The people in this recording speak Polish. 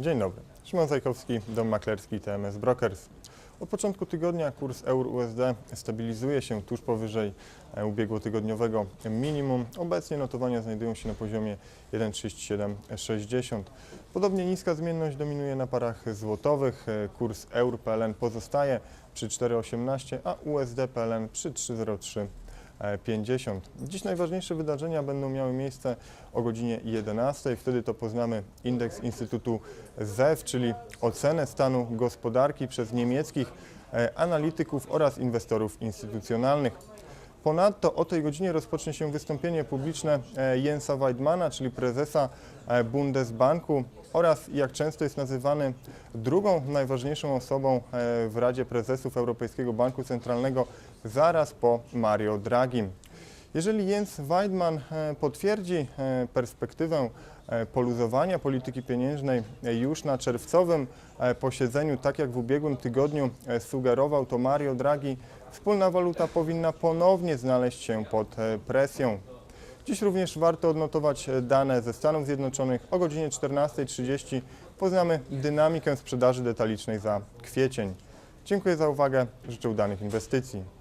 Dzień dobry. Szymon Zajkowski, Dom Maklerski TMS Brokers. Od początku tygodnia kurs euro-USD stabilizuje się tuż powyżej ubiegłotygodniowego minimum. Obecnie notowania znajdują się na poziomie 1,3760. Podobnie niska zmienność dominuje na parach złotowych. Kurs eur-PLN pozostaje przy 4,18, a USD-PLN przy 3,03. 50. Dziś najważniejsze wydarzenia będą miały miejsce o godzinie 11. Wtedy to poznamy indeks Instytutu ZEW, czyli ocenę stanu gospodarki przez niemieckich e, analityków oraz inwestorów instytucjonalnych. Ponadto o tej godzinie rozpocznie się wystąpienie publiczne e, Jensa Weidmana, czyli prezesa e, Bundesbanku oraz jak często jest nazywany drugą najważniejszą osobą e, w Radzie Prezesów Europejskiego Banku Centralnego zaraz po Mario Draghi. Jeżeli Jens Weidmann e, potwierdzi e, perspektywę e, poluzowania polityki pieniężnej już na czerwcowym posiedzeniu, tak jak w ubiegłym tygodniu sugerował to Mario Draghi, wspólna waluta powinna ponownie znaleźć się pod presją. Dziś również warto odnotować dane ze Stanów Zjednoczonych. O godzinie 14.30 poznamy dynamikę sprzedaży detalicznej za kwiecień. Dziękuję za uwagę, życzę udanych inwestycji.